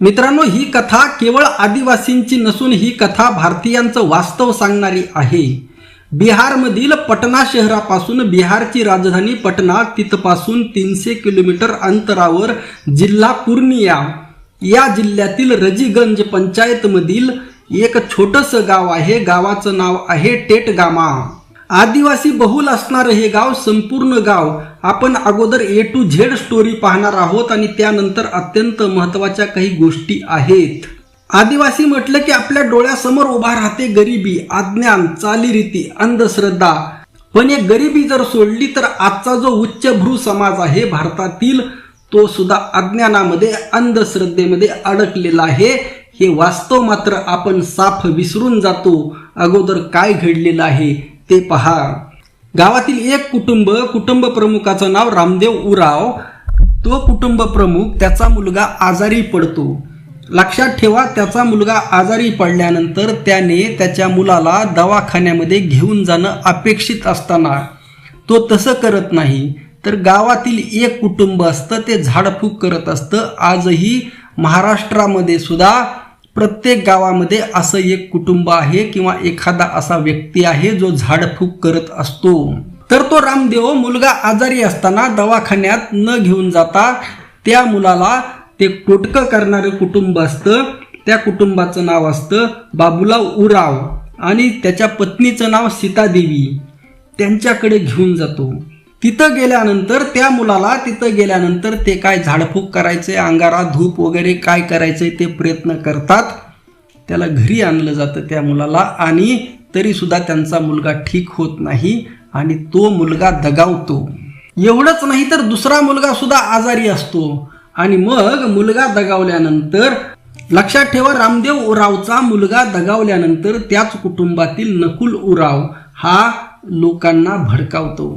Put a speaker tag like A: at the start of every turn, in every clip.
A: मित्रांनो ही कथा केवळ आदिवासींची नसून ही कथा भारतीयांचं वास्तव सांगणारी आहे. बिहारमधील पटना शहरापासून बिहारची राजधानी पटना तिथपासून तीनशे किलोमीटर अंतरावर जिल्हा पूर्णिया. या जिल्ह्यातील रजीगंज पंचायतमधील एक छोटंसं गाव आहे. गावाचं नाव आहे टेटगामा. आदिवासी बहुल असणारं हे गाव संपूर्ण गाव आपण अगोदर ए टू झेड स्टोरी पाहणार आहोत आणि त्यानंतर अत्यंत महत्त्वाच्या काही गोष्टी आहेत. आदिवासी म्हटलं की आपल्या डोळ्यासमोर उभा राहते गरिबी अज्ञान चालीरीती अंधश्रद्धा. पण एक गरिबी जर सोडली तर आजचा जो उच्चभ्रू समाज आहे भारतातील तो सुद्धा अज्ञानामध्ये अंधश्रद्धेमध्ये अडकलेला आहे. हे वास्तव मात्र आपण साफ विसरून जातो. अगोदर काय घडलेलं आहे? ते पहा. गावातील एक कुटुंब कुटुंब प्रमुखाचं नाव रामदेव उराव. तो कुटुंब प्रमुख त्याचा मुलगा आजारी पडतो. लक्षात ठेवा त्याचा मुलगा आजारी पडल्यानंतर त्याने त्याच्या मुलाला दवाखान्यामध्ये घेऊन जाणं अपेक्षित असताना. तो तसं करत नाही. तर गावातील एक कुटुंब असतं ते झाडफूक करत असतं. आजही महाराष्ट्रामध्ये सुद्धा प्रत्येक गावामध्ये असं एक कुटुंब आहे किंवा एखादा असा व्यक्ती आहे जो झाडफूक करत असतो. तर तो रामदेव मुलगा आजारी असताना दवाखान्यात न घेऊन जाता त्या मुलाला ते टोटकं करणारं कुटुंब असतं. त्या कुटुंबाचं नाव असतं बाबूलाव उराव. आणि त्याच्या पत्नीचं नाव सीतादेवी. त्यांच्याकडे घेऊन जातो. तिथं गेल्यानंतर त्या मुलाला तिथं गेल्यानंतर ते काय झाडफूक करायचे अंगारा धूप वगैरे काय करायचे ते प्रयत्न करतात. त्याला घरी आणलं जातं त्या मुलाला आणि तरीसुद्धा त्यांचा मुलगा ठीक होत नाही आणि तो मुलगा दगावतो. एवढंच नाही तर दुसरा मुलगा सुद्धा आजारी असतो. आणि मग मुलगा दगावल्यानंतर लक्षात ठेवा रामदेव उरावचा मुलगा दगावल्यानंतर त्याच कुटुंबातील नकुल उराव हा लोकांना भडकावतो.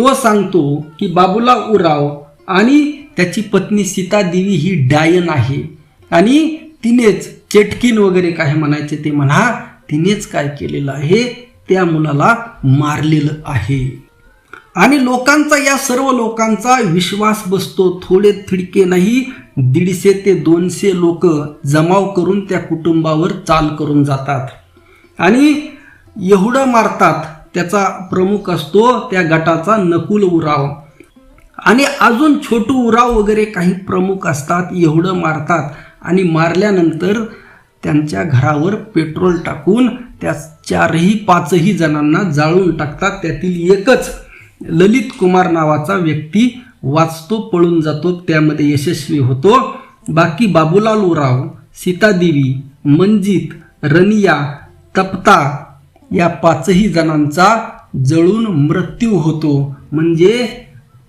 A: तो सांगतो की बाबूला उराव आणि त्याची पत्नी सीता देवी ही डायन आहे. आणि तिनेच चेटकीन वगैरे काय म्हणायचे ते म्हणा तिनेच काय केलेलं आहे त्या मुलाला मारलेलं आहे. आणि लोकांचा या सर्व लोकांचा विश्वास बसतो. थोडे थिडके नाही दीडशे ते दोनशे लोक जमाव करून त्या कुटुंबावर चाल करून जातात. आणि एवढं मारतात त्याचा प्रमुख असतो त्या गटाचा नकुल उराव. आणि अजून छोटू उराव वगैरे काही प्रमुख असतात एवढं मारतात. आणि मारल्यानंतर त्यांच्या घरावर पेट्रोल टाकून त्या चारही पाचही जणांना जाळून टाकतात. त्यातील एकच ललित कुमार नावाचा व्यक्ती वाचतो पळून जातो त्यामध्ये यशस्वी होतो. बाकी बाबूलाल उराव सीतादेवी मंजित रनिया तप्ता या पाचही जणांचा जळून मृत्यू होतो. म्हणजे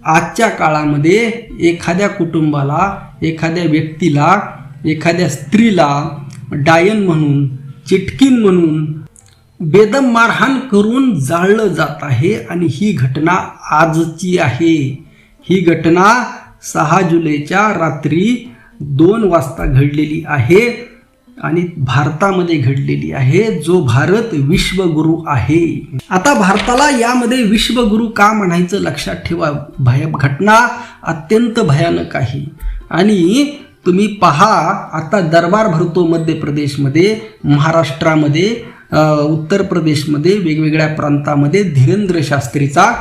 A: आजच्या काळामध्ये एखाद्या कुटुंबाला एखाद्या व्यक्तीला एखाद्या स्त्रीला डायन म्हणून चिटकीन म्हणून बेदम मारहाण करून जाळलं जात आहे आणि ही घटना आजची आहे. ही घटना सहा जुलैच्या रात्री दोन वाजता घडलेली आहे. आणि भारतामध्ये घडलेली आहे जो भारत विश्वगुरु आहे. आता भारताला यामध्ये विश्वगुरु का म्हणायचं लक्षात ठेवा. भय घटना अत्यंत भयानक आहे. आणि तुम्ही पहा आता दरबार भरतो मध्य प्रदेशमध्ये महाराष्ट्रामध्ये उत्तर प्रदेशमध्ये वेगवेगळ्या प्रांतामध्ये धीरेंद्र शास्त्रीचा.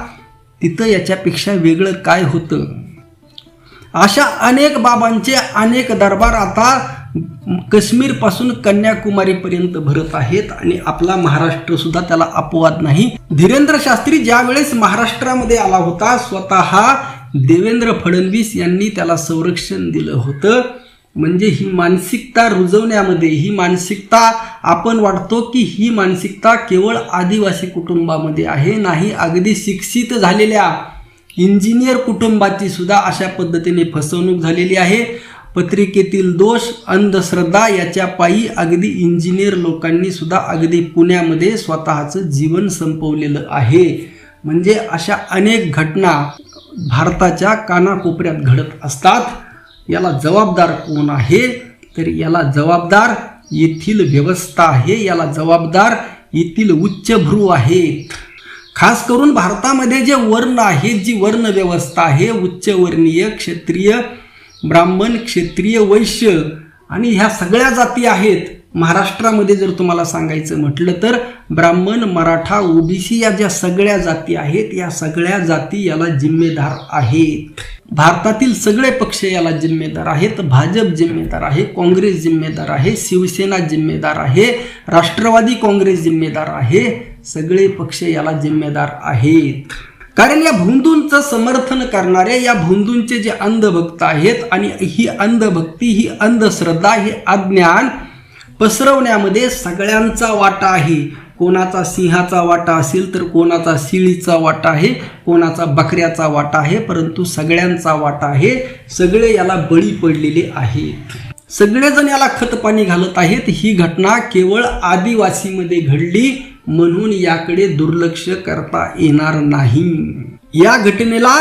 A: तिथं याच्यापेक्षा वेगळं काय होतं? अशा अनेक बाबांचे अनेक दरबार आता काश्मीरपासून कन्याकुमारीपर्यंत भरत आहेत आणि आपला महाराष्ट्र सुद्धा त्याला अपवाद नाही. धीरेंद्र शास्त्री ज्या वेळेस महाराष्ट्रामध्ये आला होता स्वतः देवेंद्र फडणवीस यांनी त्याला संरक्षण दिलं होतं. म्हणजे ही मानसिकता रुजवण्यामध्ये ही मानसिकता आपण वाटतो की ही मानसिकता केवळ आदिवासी कुटुंबामध्ये आहे नाही अगदी शिक्षित झालेल्या इंजिनियर कुटुंबाची सुद्धा अशा पद्धतीने फसवणूक झालेली आहे. पत्रिकेतील दोष अंधश्रद्धा याच्या पायी अगदी इंजिनियर लोकांनी सुद्धा अगदी पुण्यामध्ये स्वतःचं जीवन संपवलेलं आहे. म्हणजे अशा अनेक घटना भारताच्या कानाकोपऱ्यात घडत असतात. याला जबाबदार कोण आहे? तर याला जबाबदार येथील व्यवस्था आहे. याला जबाबदार येथील उच्चभ्रू आहेत. खास करून भारतामध्ये जे वर्ण आहेत जी वर्ण व्यवस्था आहे उच्चवर्णीय क्षत्रिय ब्राह्मण क्षेत्रीय वैश्य आणि ह्या सगळ्या जाती आहेत महाराष्ट्रामध्ये जर तुम्हाला सांगायचं म्हटलं तर ब्राह्मण मराठा ओबीसी या ज्या सगळ्या जाती आहेत या सगळ्या जाती याला जिम्मेदार आहेत. भारतातील सगळे पक्ष याला जिम्मेदार आहेत भाजप जिम्मेदार आहे काँग्रेस जिम्मेदार आहे शिवसेना जिम्मेदार आहे राष्ट्रवादी काँग्रेस जिम्मेदार आहे सगळे पक्ष याला जिम्मेदार आहेत. कारण या भोंदूंचं समर्थन करणारे या भोंदूंचे जे अंधभक्त आहेत आणि ही अंधभक्ती ही अंधश्रद्धा हे अज्ञान पसरवण्यामध्ये सगळ्यांचा वाटा आहे. कोणाचा सिंहाचा वाटा असेल तर कोणाचा शिळीचा वाटा आहे कोणाचा बकऱ्याचा वाटा आहे परंतु सगळ्यांचा वाटा आहे. सगळे याला बळी पडलेले आहेत. सगळेजण याला खतपाणी घालत आहेत. ही घटना केवळ आदिवासीमध्ये घडली. म्हणून याकडे दुर्लक्ष करता येणार नाही. या घटनेला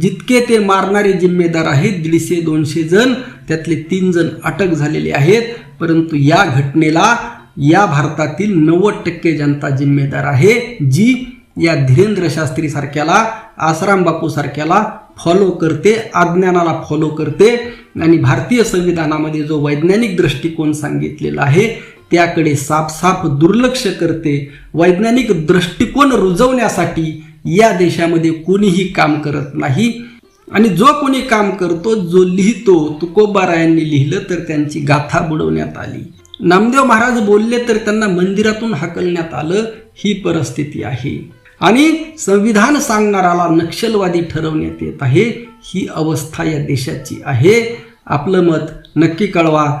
A: जितके ते मारणारे जिम्मेदार आहेत दीडशे दोनशे जण त्यातले तीन जण अटक झालेले आहेत. परंतु या घटनेला या भारतातील नव्वद टक्के जनता जिम्मेदार आहे जी या धीरेंद्र शास्त्री सारख्याला आसाराम बापू सारख्याला फॉलो करते अज्ञानाला फॉलो करते. आणि भारतीय संविधानामध्ये जो वैज्ञानिक दृष्टिकोन सांगितलेला आहे त्याकडे साफसाफ दुर्लक्ष करते. वैज्ञानिक दृष्टिकोन रुजवण्यासाठी या देशामध्ये कोणीही काम करत नाही. आणि जो कोणी काम करतो जो लिहितो तुकोबारायांनी लिहिलं तर त्यांची गाथा बुडवण्यात आली. नामदेव महाराज बोलले तर त्यांना मंदिरातून हाकलण्यात आलं. ही परिस्थिती आहे. आणि संविधान सांगणाराला नक्षलवादी ठरवण्यात येत आहे. ही अवस्था या देशाची आहे. आपलं मत नक्की कळवा.